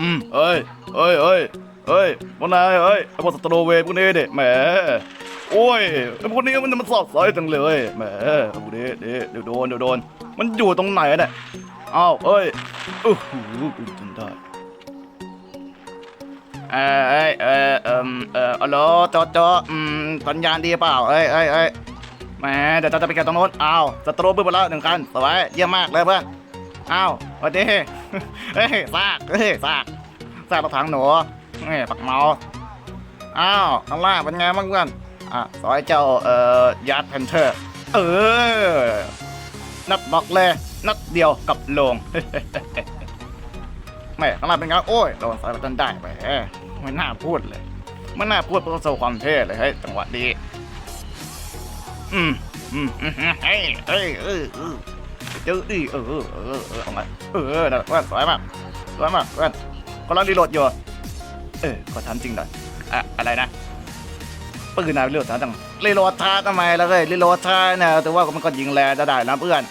อืมเอ้ยเอ้ยเอ้ยเอ้ยพวกนายเอ้ยไอ้พวกสตรอเวย์พวกนี้เด็แหมโอ้ยไอ้พวกนี้มันมันสอดสอยจังเลยแหมพวกนี้เดี๋ยวเดี๋ยวโดนเดี๋ยวโดน มันอยู่ตรงไหนเนี่ยอ้าวเอ้ยโอ้โหจนได้เอ้ยเอ้ยเอ้ยเอ่มเอ่อฮัลโหลจอจออืมสัญญาณดีเปล่าเอ้ยเอ้ยเอ้ยแหมเดี๋ยวเราจะไปแกะตรงโน้นอ้าวสตรอเบอร์ไปแล้วหนึ่งคันสวยเยี่ยมมากเลยเพื่อน อ้าวสวัสดีเฮ้ยซากเฮ้ยซากซากรถถังหนูเฮ้ยปักเมาอ้าวข้างล่าเป็นไงบ้างเพื่อนอะสอยเจ้าเอ่อยัดแพนเทอร์ เออ นัดบอกเลย นัดเดียวกับลงแม่ข้างล่าเป็นไงโอ้ยโดนสายไปจนได้ไปไม่น่าพูดเลยไม่น่าพูดเพราะโชว์ความเท่เลยเฮ้ยจังหวะดีอืมอืมอืมเฮ้ยเฮ้ยเออ เจอดิเออเออเออเออเอาเออนั่นแหละเพื่อนสวยมากสวยมากเพื่อนกำลังรีโหลดอยู่เออขอถามจริงหน่อยอะอะไรนะปืนนายรีโหลดช้าจังรีโหลดช้าทำไมล่ะเฮ้ยรีโหลดช้าเนี่ยแต่ว่ามันก็ยิงแรงได้นะเพื่อน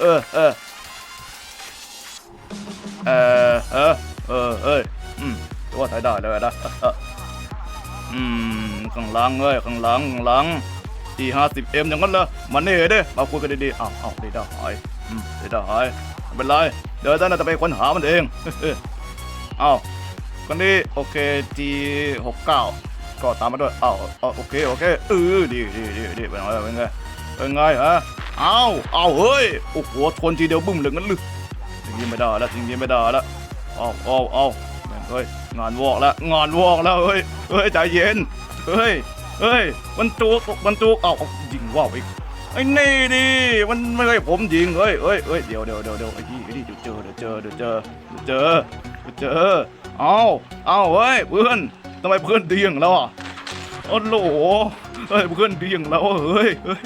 เออเออเออเออเออเอ้ยอืมต่ว่าใช้ได้เลยนะอออืมข้างหลังเอ้ยข้างหลังข้างหลังที่ห้าสิบเอ็มอย่างนั้นเหรอมาเน่เด้มาคุยกันดีๆอ้าวอ้าวได้ได้หาย อืมได้ได้หายไม่เป็นไร เดี๋ยวท่านจะไปค้นหามันเอง อ้าวคนนี้โอเค G หกเก้าก็ตามมาด้วยอ้าวอ้าวโอเคโอเคเออดีดีดีดีเป็นไงเป็นไงเป็นไงฮะอ้าวอ้าวเฮ้ยโอ้โหทนทีเดียวบึ้มเลยงั้นลึจริงๆไม่ได้แล้วจริงๆไม่ได้แล้วอ้าวอ้าวอ้าวแม่งเฮ้ยงานวอกแล้วงานวอกแล้วเฮ้ยเฮ้ยใจเย็นเฮ้ยเฮ้ยมันจุกมันจุกเอาเอายิงว่าวอีก ไอ้นี่ดิมันไม่ใช่ผมยิงเฮ้ยเฮ้ยเฮ้ยเดี๋ยวเดี๋ยวเดี๋ยวเดี๋ยวไอ้นี่ไอ้นี่เดี๋ยวเจอเดี๋ยวเจอเดี๋ยวเจอเดี๋ยวเจอเดี๋ยวเจอเอาเอาเฮ้ยเพื่อนทำไมเพื่อนดีอย่างเราอะโอ้โหเฮ้ยเพื่อนดีอย่างเราเฮ้ยเฮ้ย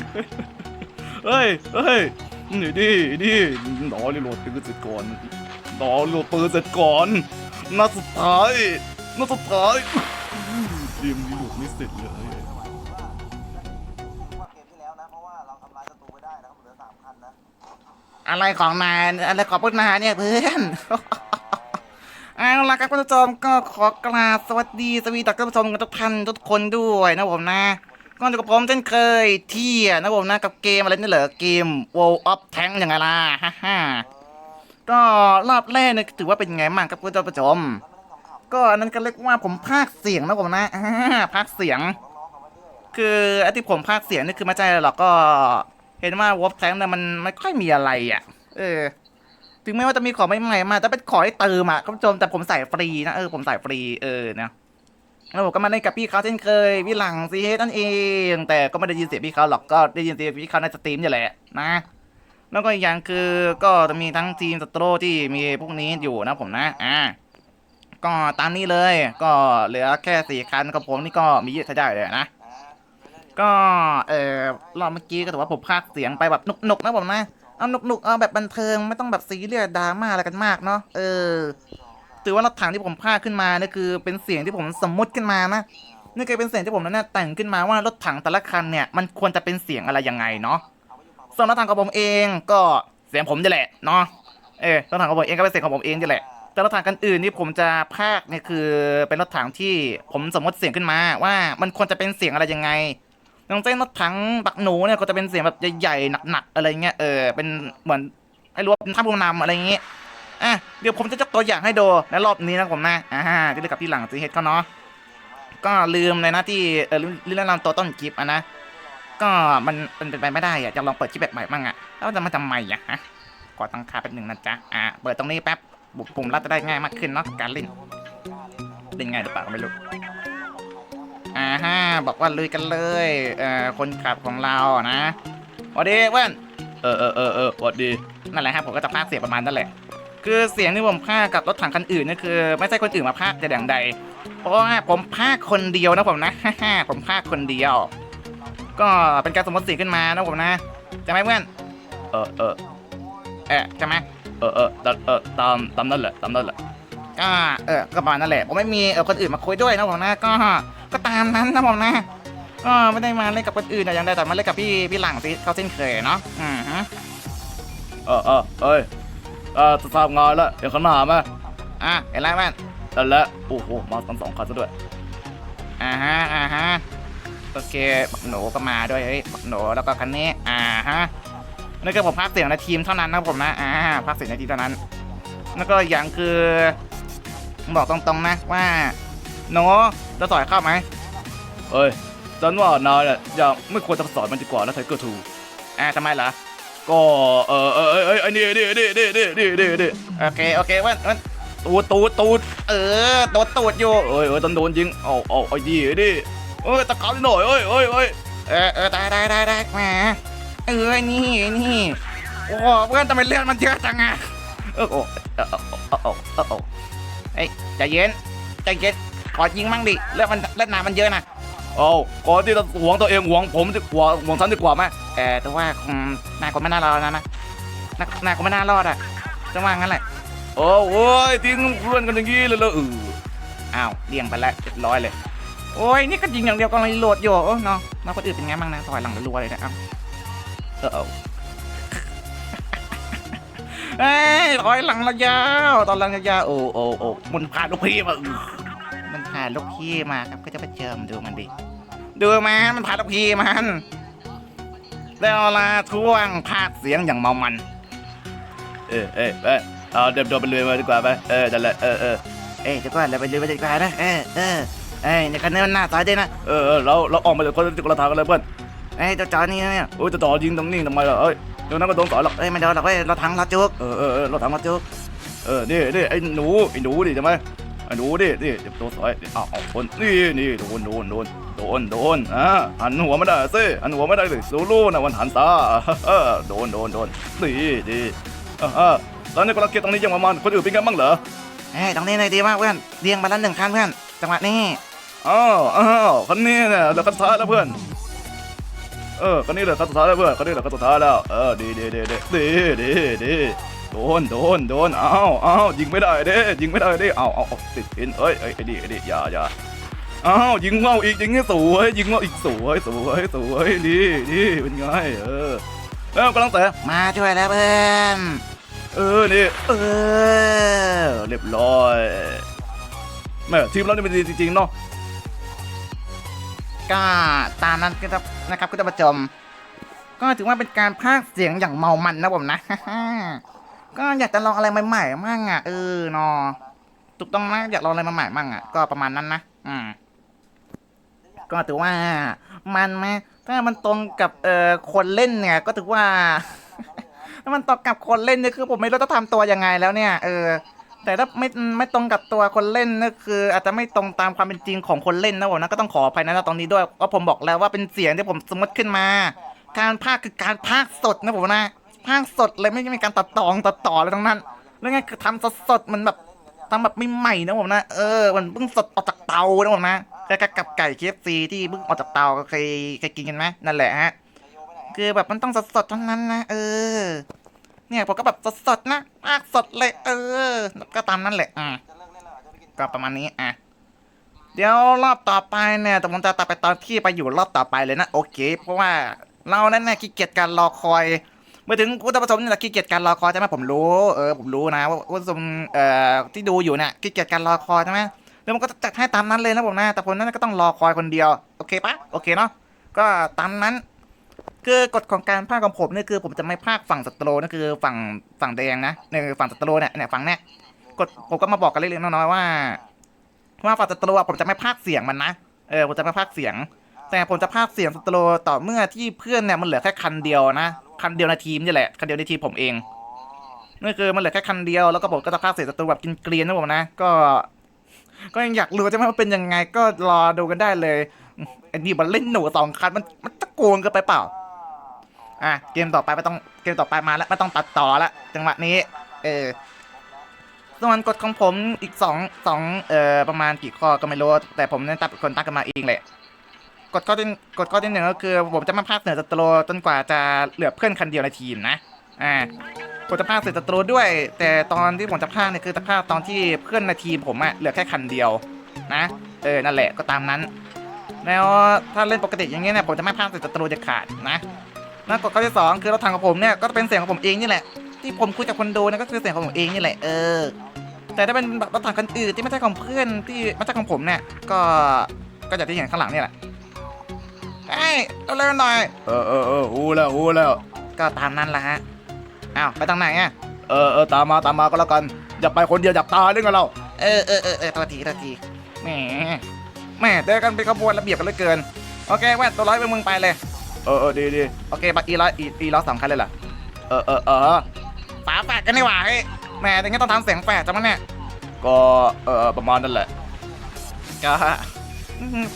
เฮ้ยเฮ้ยนี่ดิดิหนอรีโหลดปืนเสร็จก่อนหนอรีโหลดปืนเสร็จก่อนนัดสุดท้ายนัดสุดท้ายเตรียมรีโหลดไม่เสร็จเลย อะไรของนายอะไรของพวกนายเนี่ยเพื่อน เอาล่ะครับคุณผู้ชมก็ขอกราบสวัสดีสวีดักท่านผู้ชมทุกท่านทุกคนด้วยนะผมนะก็อยู่กับผมเช่นเคยที่นะผมนะกับเกมอะไรนี่เหรอเกม World of Tank ยังไงล่ะฮ่าฮ่าก็รอบแรกเนี่ยถือว่าเป็นไงบ้างครับคุณผู้ชม ก็อันนั้นก็เรียกว่าผมพากเสียงนะผมนะอ่าพากเสียง คือไอ้ที่ผมพากเสียงนี่คือไม่ใช่หรอกก็ เห็นว่า Wolf Tank เนี่ยมันไม่ค่อยมีอะไรอะ เออ ถึงแม้ว่าจะมีของใหม่ๆมา แต่เป็นของให้เติมอะคุณผู้ชมแต่ผมใส่ฟรีนะ เออ ผมใส่ฟรีเออนะแล้วผมก็มาเล่นกับพี่เขาเช่นเคยพี่หลังซีเฮนั่นเอง แต่ก็ไม่ได้ยินเสียงพี่เขาหรอกก็ได้ยินเสียงพี่เขาในสตรีมนี่แหละนะ แล้วก็อีกอย่างคือก็จะมีทั้งทีมสโตรที่มีพวกนี้อยู่นะผมนะอ่าก็ตามนี้เลย ก็เหลือแค่สี่คันกับผมนี่ก็มีเยอะใช้ได้เลยนะ ก็เออรอบเมื่อกี้ก็ถือว่าผมพากเสียงไปแบบนุกๆนะผมนะเอานุกๆเอาแบบบันเทิงไม่ต้องแบบซีเรียสดราม่าอะไรกันมากเนาะเออถือว่ารถถังที่ผมพากขึ้นมาเนี่ยคือเป็นเสียงที่ผมสมมติขึ้นมานะนี่คือเป็นเสียงที่ผมนั้นนะแต่งขึ้นมาว่ารถถังแต่ละคันเนี่ยมันควรจะเป็นเสียงอะไรยังไงเนาะส่วนรถถังของผมเองก็เสียงผมนี่แหละเนาะเออรถถังของผมเองก็เป็นเสียงของผมเองนี่แหละแต่รถถังกันอื่นที่ผมจะพากเนี่ยคือเป็นรถถังที่ผมสมมติเสียงขึ้นมาว่ามันควรจะเป็นเสียงอะไรยังไง อย่างเช่นรถถังบักหนูเนี่ยก็จะเป็นเสียงแบบใหญ่ๆหนักๆอะไรเงี้ยเออเป็นเหมือนให้รู้ว่าเป็นท่าผู้นำอะไรเงี้ยอะเดี๋ยวผมจะยกตัวอย่างให้ดูในรอบนี้นะผมนะอ่าที่ได้กับพี่หลังซีเฮดเขาเนาะก็ลืมเลยนะที่เออลืมลืมแนะนำตัวต้นคลิปอะนะก็มันเป็นไปไม่ได้อะจะลองเปิดคลิปแบบใหม่บ้างอะแล้วจะมาทำไมอะฮะกดตั้งค่าแป๊บหนึ่งนะจ๊ะอะเปิดตรงนี้แป๊บปุ่มรับจะได้ง่ายมากขึ้นเนาะการเล่นเล่นง่ายหรือเปล่าก็ไม่รู้ อ่าฮะบอกว่าลุยกันเลยเอ่อคนขับของเรานะสวัสดีเพื่อนเออเออเออเออสวัสดีนั่นแหละครับผมก็จะพากเสียงประมาณนั่นแหละ คือเสียงที่ผมพากกับรถถังคันอื่นนี่คือ ไม่ใช่คนอื่นมาพากย์แต่อย่างใด เพราะว่าผมพากคนเดียวนะผมนะผมพากคนเดียว ก็เป็นการสมมติเสียงขึ้นมานะผมนะจะไหมเพื่อนเออเออเออใช่ไหมเออเออตามเออตามตามนั่นแหละตามนั่นแหละก็เออก็ประมาณนั่นแหละผมไม่มีเออคนอื่นมาคุยด้วยนะผมนะก็ ก็ตามนั้นนะผมนะก็ไม่ได้มาเล่นกับคนอื่นแต่อย่างใดแต่มาเล่นกับพี่พี่หลังสิเขาเส้นเคยเนาะอืมฮะเออเออเอ้ยเออจะทราบงานแล้วเดี๋ยวเขาหนาไหมอะเห็นแล้วเพื่อนนั่นแหละโอ้โหมาทั้งสองคันซะด้วยอ่าฮะอ่าฮะโอเคบักหนูก็มาด้วยเฮ้ยบักหนูแล้วก็คันนี้อ่าฮะนี่คือผมพากย์เสียงในทีมเท่านั้นนะผมนะอ่าพากย์เสียงในทีมเท่านั้นแล้วก็อีกอย่างคือบอกตรงๆนะว่า หนูจะต่อยเข้าไหมเอ้ยฉันว่านายเนี่ยยังไม่ควรจะสอนมันดีกว่านะไทเกอร์ทูอ่าทำไมเหรอก็เออเออเออเออไอ้นี่นี่นี่นี่นี่นี่นี่นี่โอเคโอเคเว่าว่าตูดตูดตูดเออตัวตูดอยู่เอ้ยเอ้ยต้องโดนยิงเอาเอาไอ้ดีไอ้ดิเอ้ยตะการหน่อยเอ้ยเอ้ยเอ้ยเออเออได้ได้ได้ได้แหมเออนี่นี่โอ้โหเพื่อนทำไมเลือดมันเยอะจังอะเออโอ้เออเออเออเออเออเออเอ้ยใจเย็นใจเย็น ขอยิงมั่งดิเลือดมันเลือดหนามันเยอะนะเอาก่อนที่จะหวงตัวเองหวงผมดีกว่าหวงฉันดีกว่าไหมเออแต่ว่าคงนายคงไม่น่ารอดนะนะนายนายคงไม่น่ารอดอะจะว่างั้นแหละโอ้โอ้ยทิ้งเพื่อนกันอย่างนี้เลยเหรอเอออ้าวเลี่ยงไปแล้วเรียบร้อยเลย โอ้ยนี่ก็ยิงอย่างเดียวก็เลยโหลดอยู่โอ้เนาะน้องคนอื่นเป็นไงบ้างนะถอยหลังรัวๆเลยนะเอ้าเออเอาเอ้ยถอยหลังระยาวตอนหลังระยาวโอ้โอ้โอ้มันพาลูกพี่มาอื้อมันพาลูกพี่มาครับก็จะไปเจิมดูมันดิ ดูมันมันพาลูกพี่มันแล้วลาท่วงพากย์เสียงอย่างเมามัน เออเออไปเอาเดินโดนไปเลยมาดีกว่าไปเออนั่นแหละเออเออเอ้ยเดี๋ยวก่อนเราไปดูบรรยากาศนะเออเออเอ้ยในคันนี้มันหน้าซอยด้วยนะเออเออเราเราออกมาจากคนละคนละทางกันเลยเพื่อนเอ้ยเจ้าจอนี่เนี่ยโอ้ยจะต่อยิงตรงนี้ทำไมล่ะเอ้ยเดี๋ยวนั้นก็โดนสอนหรอกเอ้ยไม่โดนหรอกเว้ยเราทั้งเราจุกเออเออเออเราทำมาเจอเออนี่นี่ไอ้หนูไอ้หนูดิใช่ไหม ไอ้หนูดินี่เดี๋ยวตัวสอยอ้าวเอาคนนี่นี่โดนโดนโดนโดนโดนอ่าหันหัวไม่ได้สิหันหัวไม่ได้สิซูลูนะวันหันตาเออโดนโดนโดนนี่ดีเออเออตอนนี้ก็รักเกียรติตรงนี้ยังประมาณคนอื่นเป็นกันบ้างเหรอเอ้ยตรงนี้เลยดีมากเพื่อนเรียงมาแล้วหนึ่งคันเพื่อนจังหวะนี้อ้าวอ้าวคนนี้เนี่ยเหลือคันสุดท้ายแล้วเพื่อนเออคนนี้เหลือคันสุดท้ายแล้วเพื่อนคนนี้เหลือคันสุดท้ายแล้วเออดีดีดีดีดีดีดี โดน โดน โดนอ้าวอ้าวยิงไม่ได้เด้ยิงไม่ได้เด้อ้าวอ้าวอ้าวติดหินเอ้ยเอ้ยไอ้ดิไอ้ดิอย่าอย่าอ้าวยิงว่าวอีกยิงให้สวยยิงว่าวอีกสวยสวยสวยดีดีเป็นไงเออแล้วกำลังแต่มาช่วยแล้วเพื่อนเออนี่เออเรียบร้อยแม่ทีมเรานี่มันดีจริงๆเนาะก็ตามนั้นก็จะนะครับก็จะประจมก็ถือว่าเป็นการพากย์เสียงอย่างเมามันนะผมนะ ก็อยากจะลองอะไรใหม่ๆมั่งอะเออเนอถูกต้องนะอยากลองอะไรใหม่ๆมั่งอะก็ประมาณนั้นนะอืมก็ถือว่ามันไหมถ้ามันตรงกับเอ่อคนเล่นเนี่ย ก็ถือว่า ถ้ามันตรงกับคนเล่นเนี่ยคือ ผมไม่รู้จะทำตัวยังไงแล้วเนี่ยเออแต่ถ้าไม่ไม่ตรงกับตัวคนเล่นนี่คือ อาจจะไม่ตรงตามความเป็นจริงของคนเล่นนะผมนะก็ต้องขออภัยนะตรงนี้ด้วยเพราะผมบอกแล้วว่าเป็นเสียงที่ผมสมมติขึ้นมา การพากย์คือการพากย์สดนะผมนะ พากย์สดเลยไม่มีการตัดต่อตัดต่ออะไรทั้งนั้นแล้วไงคือทำสดสดมันแบบทำแบบไม่ใหม่นะผมนะเออมันเพิ่งสดออกจากเตานะผมนะคล้ายๆกับไก่เคฟซีที่เพิ่งออกจากเตาเคยเคยกินกันไหมนั่นแหละฮะคือแบบมันต้องสดสดๆทั้งนั้นนะเออ เนี่ยผมก็แบบสดๆนะมากสดเลย เออแล้วก็ตามนั้นแหละอะก็ประมาณนี้อะเดี๋ยวรอบต่อไปเนี่ยแต่ผมจะตัดไปตอนที่ไปอยู่รอบต่อไปเลยนะโอเค เพราะว่าเรานั่นน่ะขี้เกียจการรอคอย เมื่อถึงคุณผู้ชมนี่แหละขี้เกียจการรอคอยใช่ไหมผมรู้เออผมรู้นะว่าคุณผู้ชมเอ่อที่ดูอยู่เนี่ยขี้เกียจการรอคอยใช่ไหมแล้วมันก็จะจัดให้ตามนั้นเลยนะผมนะแต่ผมนั้นก็ต้องรอคอยคนเดียวโอเคปะโอเคเนาะก็ตามนั้น คือกฎของการพากย์ของผมเนี่ยคือผมจะไม่พากย์ฝั่งศัตรูนั่นคือฝั่งฝั่งแดงนะเนี่ยฝั่งศัตรูเนี่ยเนี่ยฝั่งเนี้ยกฎผมก็มาบอกกันเล็กๆน้อยๆว่าว่าฝั่งศัตรอผมจะไม่พากย์เสียงมันนะเออผมจะไม่พากย์เสียง แต่ผมจะพากย์เสียงศัตรูต่อเมื่อที่เพื่อนเนี่ยมันเหลือแค่คันเดียวนะ คันเดียวในทีมนี่แหละ คันเดียวในทีมผมเองนั่นคือมันเหลือแค่คันเดียวแล้วก็ผมก็จะพาเสียศัตรูแบบกินเกลียนนะผมนะ ก็ ก็ยังอยากรู้ใช่ไหมว่าเป็นยังไงก็รอดูกันได้เลยไอ้นี่มันเล่นหนูสองคันมันมันตะโกนกันไปเปล่า อะเกมต่อไปไม่ต้องเกมต่อไปมาแล้วไม่ต้องตัดต่อละจังหวะนี้ เออส่วนกฎของผมอีกสองสองเอ่อประมาณกี่ข้อก็ไม่รู้แต่ผมเนี่ยตัดคนตั้งกันมาเองแหละ ฎข้อที่กฎข้อที่หนึ่งก็คือ ผมจะไม่พากเสือศัตรูจนกว่าจะเหลือเพื่อนคันเดียวในทีมนะอ่าผมจะพากเสือศัตรูด้วย แต่ตอนที่ผมจะพากเนี่ยคือจะพากตอนที่เพื่อนในทีมผมอะเหลือแค่คันเดียวนะเออนั่นแหละก็ตามนั้น แล้วถ้าเล่นปกติอย่างเงี้ยเนี่ยผมจะไม่พากเสือศัตรูจะขาดนะแล้วกฎข้อที่สองคือรถถังของผมเนี่ยก็เป็นเสียงของผมเองนี่แหละที่ผมคุยกับคนดูนี่ยก็คือเสียงของผมเองนี่แหละเออแต่ถ้าเป็นแบบรถถังคันอื่นที่ไม่ใช่ของเพื่อนที่ไม่ใช่ของผมเนี่ยก็ก็อย่างที่เห็นข้างหลังเนี่ยแหละ เอ้ยเร็วๆหน่อย เออเออเออหูแล้วหูแล้ว ก็ตามนั้นแหละฮะอ้าวไปทางไหนอะเออเออตามมาตามมาก็แล้วกัน อย่าไปคนเดียวอยากตายหรือไงเรา เออเออเออเออตัวทีตัวทีแหมแหมเดินกันเป็นขบวนระเบียบกันเหลือเกิน โอเคแว่นตัวร้อยเป็นมึงไปเลย เออเออดีดีโอเคบักอีร้อยอีอีร้อยสองคันเลยเหรอเออเออเออฝาแฝดกันนี่หว่าเฮ้ยแหมอย่างงี้ต้องทำเสียงแฝดจังมั้งเนี่ยก็เออประมาณนั่นแหละก็อืม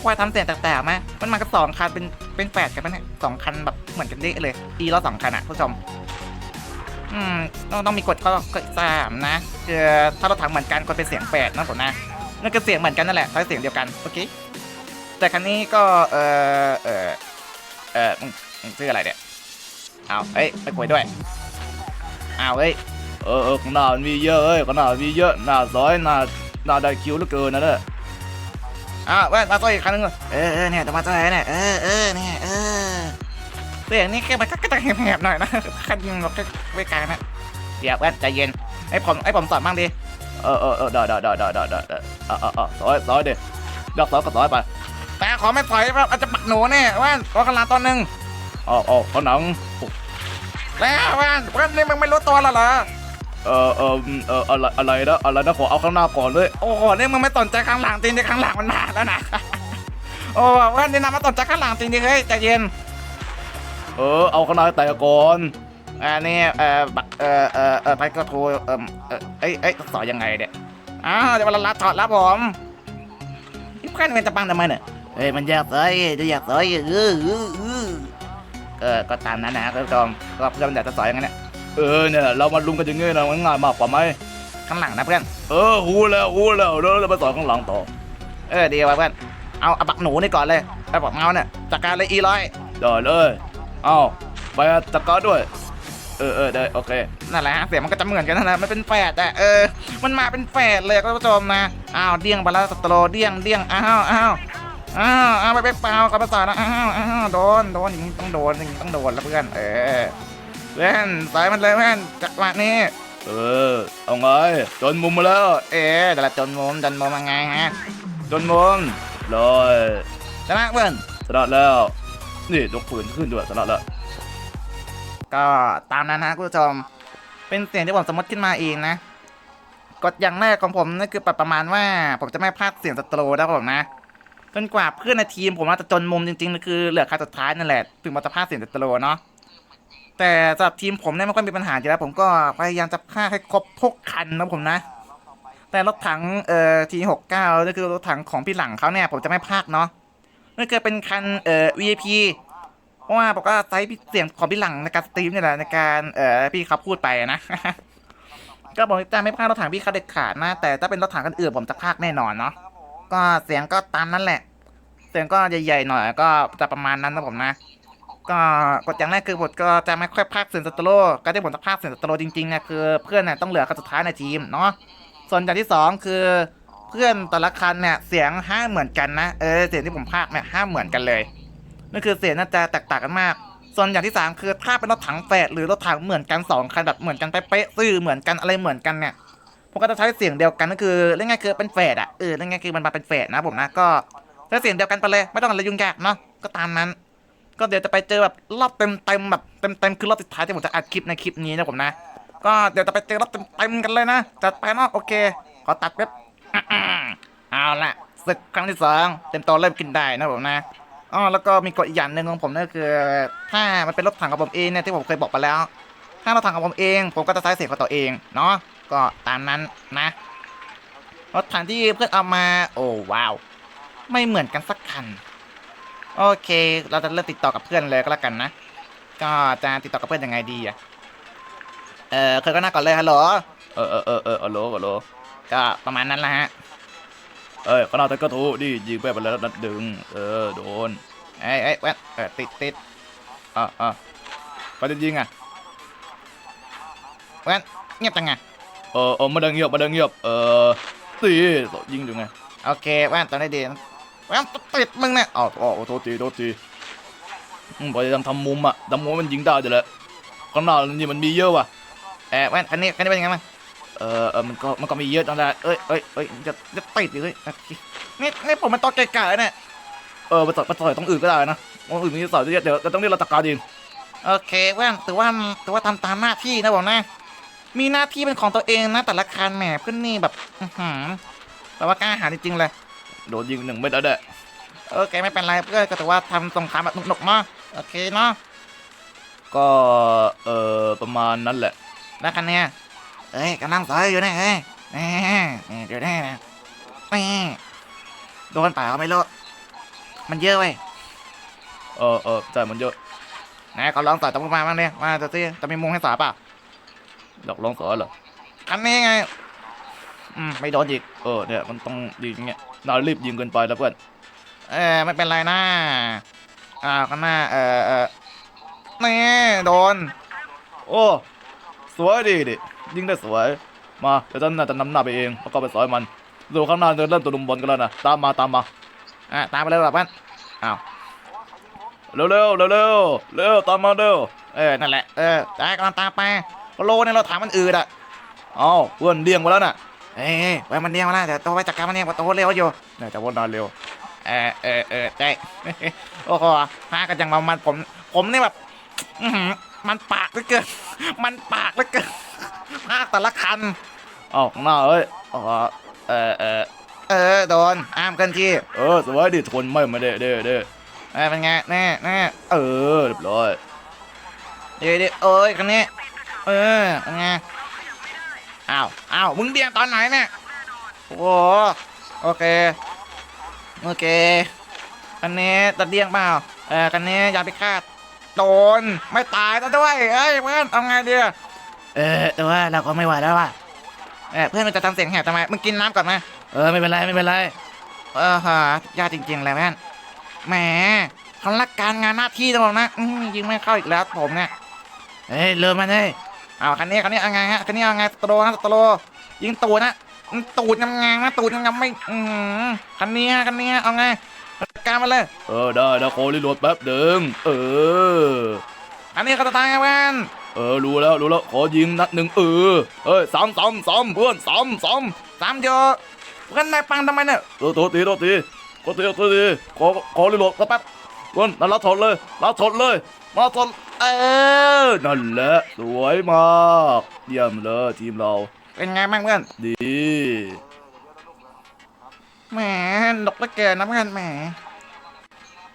ควายทำเสียงแตกๆไหมมันมากับสองคันเป็นเป็นแฝดกันปะเนี่ยสองคันแบบเหมือนกันเด้เลยอีร้อสองคันอะผู้ชม อืมต้องต้องมีกฎข้อกฎสามนะคือถ้าเราถังเหมือนกันก็เป็นเสียงแฝดนะผมนะนั่นก็เสียงเหมือนกันนั่นแหละใช้เสียงเดียวกันโอเคแต่คันนี้ก็เออเออเออมึงชื่ออะไรเนี่ยเอาเอ้ยไปคุยด้วยเอาเอ้ยเออเออข้างหนามีเยอะเอ้ยข้างหนามีเยอะหน้าซอยหน้าหน้าได้คิวเหลือเกินนะเนี่ย อ้าวแว่นมาต่อยอีกครั้งนึงเออเออเนี่ยจะมาต่อยเนี่ยเออเออเนี่ยเออเสียงนี่แค่มันก็จะแหบๆหน่อยนะคันยิงเราแค่ไม่ไกลนะเดี๋ยวแว่นใจเย็นไอ้ผมไอ้ผมสอนบ้างดิเออเออเออได้ได้ได้ได้ได้ได้ได้อะอะอะซอยซอยดิดักซอยก็ซอยไปแต่ขอไม่ถอยครับอาจจะปักหนูเนี่ยแว่นรอกระลาตอนหนึ่งอ๋ออ๋อผนัง แล้วแว่นแว่นนี่มึงไม่รู้ตัวแล้วเหรอ เออเออเอออะไรอะไรนะอะไรนะขอเอาข้างหน้าก่อนเลยโอ้โหนี่มึงไม่สนใจข้างหลังจริงดิข้างหลังมันมาแล้วนะโอ้แว่นนี่นะมาสนใจข้างหลังจริงดิเฮ้ยใจเย็นเออเอาข้างหน้าแต่ก่อนอันนี้เอ่อบักเอ่อเอ่อเอ่อไปก็โทรเอ่อเอ่อเอ้ยเอ้ยสอยังไงเนี่ยอ้าวเดี๋ยวเวลาลัดถอดแล้วผมนี่เพื่อนมันจะบังทำไมเนี่ยเฮ้ยมันอยากใส่จะอยากใส่เออเออเออเออก็ตามนั้นนะคุณผู้ชมก็เพื่อนมันอยากจะสอนอย่างนั้นเนี่ย เออเนี่ยเรามาลุมกันอย่างงี้นะมันง่ายมากกว่าไหมข้างหลังนะเพื่อน เออหูแล้วหูแล้วเดี๋ยวเราไปสอนข้างหลังต่อเออดีว่ะเพื่อน เอาเอาบักหนูนี่ก่อนเลยไอ้บักเมาส์เนี่ยจัดการเลยอีร้อยได้เลยเอาไปจัดการด้วย เออเออได้โอเคนั่นแหละฮะเสียงมันก็จะเหมือนกันนั่นแหละมันเป็นแฝดอะเออ มันมาเป็นแฝดเลยคุณผู้ชมนะอ้าวเดี้ยงไปแล้วสโตรเดี้ยงเดี้ยงอ้าวอ้าวอ้าวอ้าวไปไปเปล่ากับภาษาแล้วอ้าวอ้าวโดนโดนอย่างนี้ต้องโดนอย่างนี้ต้องโดนแล้วเพื่อนเออ เพื่อนสายมันเลยเพื่อนจังหวะนี้เออเอาไงจนมุมมาแล้ว เอ๊ะแต่ละจนมุมจนมุมยังไงฮะจนมุมลอยชนะเพื่อนชนะแล้วนี่ยกปืนขึ้นด้วยชนะแล้วก็ตามนั้นนะคุณผู้ชมเป็นเสียงที่ผมสมมติขึ้นมาเองนะกฎอย่างแรกของผมนั่นคือประมาณว่า ผมจะไม่พลาดเสียงสโตรนะผมนะจนกว่าเพื่อนในทีมผมอาจจะจนมุมจริงๆนั่นคือเหลือคันสุดท้ายนั่นแหละถึงมันจะพลาดเสียงสโตรเนาะ แต่สำหรับทีมผมเนี่ยไม่ค่อยมีปัญหาอยู่แล้ว ผมก็พยายามจะพาให้ครบทุกคันนะผมนะ แต่รถถังเอ่อทีหกเก้านั่นคือรถถังของพี่หลังเขาเนี่ยผมจะไม่พลาดเนาะนั่นคือเป็นคันเอ่อ VIP เพราะว่าผมก็ใช้เสียงของพี่หลังในการสตรีมเนี่ยแหละในการเอ่อพี่เขาพูดไปนะก็บอกจะไม่พลาดรถถังพี่เขาเด็ดขาดนะ แต่ถ้าเป็นรถถังกันอื่นผมจะพลาดแน่นอนเนาะก็เสียงก็ตามนั้นแหละ เสียงก็ใหญ่ๆหน่อยก็จะประมาณนั้นนะผมนะ ก็กฎอย่างแรกคือผมก็จะไม่ค่อยพากเสียงสตโรก็ที่ผมจะพากเสียงสตโรจริงๆเนี่ยคือเพื่อนเนี่ยต้องเหลือคนสุดท้ายในทีมเนาะส่วนอย่างที่สองคือเพื่อนแต่ละคันเนี่ยเสียงห้าเหมือนกันนะเออเสียงที่ผมพากเนี่ยห้าเหมือนกันเลยนั่นคือเสียงน่าจะแตกต่างกันมาก ส่วนอย่างที่สามคือถ้าเป็นรถถังแฝดหรือรถถังเหมือนกันสองคันแบบเหมือนกันเป๊ะซื่อเหมือนกันอะไรเหมือนกันเนี่ยผมก็จะใช้เสียงเดียวกันก็คือเรื่องง่ายคือเป็นแฝดอะเออเรื่องง่ายคือมันมาเป็นแฝดนะผมนะก็ใช้เสียงเดียวกันไปเลยไม่ต้องอะไรยุ่งยากเนาะก็ตามนั้น ก็เดี๋ยวจะไปเจอแบบรอบเต็มเต็มแบบเต็มเต็มคือรอบสุดท้ายที่ผมจะอัดคลิปในคลิปนี้นะผมนะ ก็เดี๋ยวจะไปเจอรอบเต็มเต็มกันเลยนะจัดไปเนาะโอเค ขอตัดแป๊บเอาละศึกครั้งที่สองเต็มตัวเริ่มกินได้นะผมนะอ๋อแล้วก็มีกฎอีกอย่างหนึ่งของผมนั่นคือ ถ้ามันเป็นรถถังของผมเองเนี่ยที่ผมเคยบอกไปแล้ว ถ้ารถถังของผมเอง ผมก็จะใช้เสียงของตัวเองเนาะก็ตามนั้นนะรถถังที่เพื่อนเอามา โอ้ว้าว ไม่เหมือนกันสักคัน โอเค เราจะเริ่มติดต่อกับเพื่อนเลยก็แล้วกันนะ ก็จะติดต่อกับเพื่อนยังไงดีอะเออเคยก็หน้าก่อนเลยฮัลโหล เออเออเออเออฮัลโหลฮัลโหล ก็ประมาณนั้นแหละฮะ เอ้ยขางหนาดแต่ก็ถูกดิยิงไปไปแล้วนัดดึง เออโดน เอ้ยเอ้ยแวะเออติดติดอะอะก็จะยิงอะแวะเงียบจังไงเออเออมาดังเงียบมาดังเงียบ เออตียิงอยู่ไง โอเคแวะตอนนี้ดี แวะติดมึงเนี่ยอ้าวอ๋อโทษทีโทษทีอืมพยายามทำมุมอะทำมุมให้มันยิงได้เดี๋ยวแหละข้างหน้านี่มันมีเยอะว่ะเออแวะคันนี้คันนี้เป็นยังไงบ้างเออเออมันก็มันก็มีเยอะนั่นแหละเอ้ยเอ้ยเอ้ยจะจะติดอยู่เลยนี่นี่ผมมันตัวไก่ๆเนี่ยเออไปต่อยไปต่อยตรงอื่นก็ได้นะตรงอื่นมีต่อยเยอะเดี๋ยวเดี๋ยวต้องเรียกเราจัดการเองโอเคเพื่อนถือว่าถือว่าทำตามหน้าที่นะผมนะ มีหน้าที่เป็นของตัวเองนะแต่ละคันแหมเพื่อนนี่แบบ อื้อหือแบบว่ากล้าหาญจริงๆเลย โดนยิงหนึ่งไม่ได้แด้โอเคไม่เป็นไรเพื่อนก็ถือว่าทำสงครามแบบหนุกๆเนาะโอเคเนาะก็เออประมาณนั้นแหละแล้วคันเนี้ยเอ้ยกำลังสอยอยู่นะเอ้ยแหม่นี่เดี๋ยวได้นะแหม่โดนเปล่าไม่รู้มันเยอะเว้ยเออเออใช่มันเยอะไหนขอลองต่อยตรงมาบ้างดิว่าจะสิจะมีมุงให้สาเปล่าอยากลองสอนเหรอคันนี้ไง อืมไม่โดนอีก เออเนี่ยมันต้องยิงอย่างเงี้ยนารีบยิงเกินไปแล้วเพื่อน เออไม่เป็นไรนะอ่าข้างหน้าเออเออนี่โดน โอ้ สวยดีดิ ยิงได้สวย มาเดี๋ยวฉันน่าจะนำหน้าไปเองแล้วก็ไปสอยมันดูข้างหน้าจะเริ่มตัวลุมบอลกันแล้วนะ ตามมาตามมา อะตามไปเลยแบบว่าอ้าวเร็วเร็วเร็วเร็วเร็วตามมาเร็ว เออ นั่นแหละ เออได้กำลังตามไปโลเนี่ยเราถามมันอื่นอะอ้าเพื่อนเลี้ยงมาแล้วน่ะ เอ้ยไว้มันเลี้ยงมาแล้วเดี๋ยวตัวไปจัดการมันเองว่าตัวเร็วอยู่เนี่ยจะว่านานเร็วเออเออเออได้โอ้โหพากันจังมามันผม ผมนี่แบบอื้อหือมันปากเหลือเกินมันปากเหลือเกินพาแต่ละคันเอ้าข้างหน้าเอ้ยอ๋อเออเออเออโดนอ้ามกันที่เออสวยดิทนไม่ไม่ได้เด้เด้เออเป็นไงแน่แน่เออเรียบร้อยเดี๋ยวเดี๋ยวเอ้ยคันนี้เออเป็นไง อ้าวอ้าวมึงเดียงตอนไหนเนี่ยโอ้โหโอเคโอเคคันนี้ตัดเดียงเปล่าเออคันนี้อย่าไปคาดโดนไม่ตายซะด้วยเอ้ยเพื่อนเอาไงดีอะเออแต่ว่าเราก็ไม่ไหวแล้วว่ะเออเพื่อนมันจะทำเสียงแหบทำไมมึงกินน้ำก่อนไหมเออไม่เป็นไรไม่เป็นไรเออฮะยากจริงๆเลยแม่นแหมเขารักการงานหน้าที่ตลอดนะอื้อยิงไม่เข้าอีกแล้วผมเนี่ยเฮ้ยเริ่มมาเลย เอาคันนี้คันนี้เอาไงฮะคันนี้เอาไงสโตรนะสโตรยิงตูดนะตูดงามๆนะตูดงามๆไม่อืมคันนี้ฮะคันนี้ฮะเอาไงจัดการมาเลยเออได้นะโครีโหลดแป๊บเดิงเอออันนี้เขาจะตายไงแม่นเออรู้แล้วรู้แล้วขอยิงนัดหนึ่งเออเอ้ยสามสามสามเพื่อนสามสามสามเดียวเพื่อนนายปังทำไมเนี่ยเออโทษทีโทษทีโทษทีโทษทีขอขอรีโหลดสักแป๊บ เพื่อนนั่นละถอดเลยละถอดเลย มาถอดเออนั่นแหละสวยมากเยี่ยมเลยทีมเรา เป็นไงบ้างเพื่อนดีแหมดกเหลือเกินนะเพื่อนแหม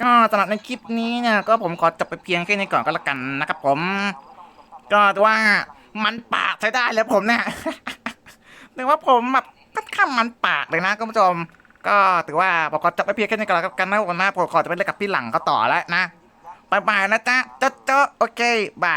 ก็สำหรับในคลิปนี้เนี่ยก็ผมขอจบไปเพียงแค่นี้ก่อนก็แล้วกันนะครับผม ก็ถือว่ามันปากใช้ได้เลยผมเนี่ยถือว่าผมแบบค่อนข้างมันปากเลยนะคุณผู้ชม ก็ถือว่าบอกก่อจบไปเพียงแค่นี้ก่อนแล้วกันนะวันหน้าผมขอจะไปเล่นกับพี่หลังเขาต่อแล้วนะบายบายนะจ๊ะเจ๊ะเจ๊ะโอเคบาย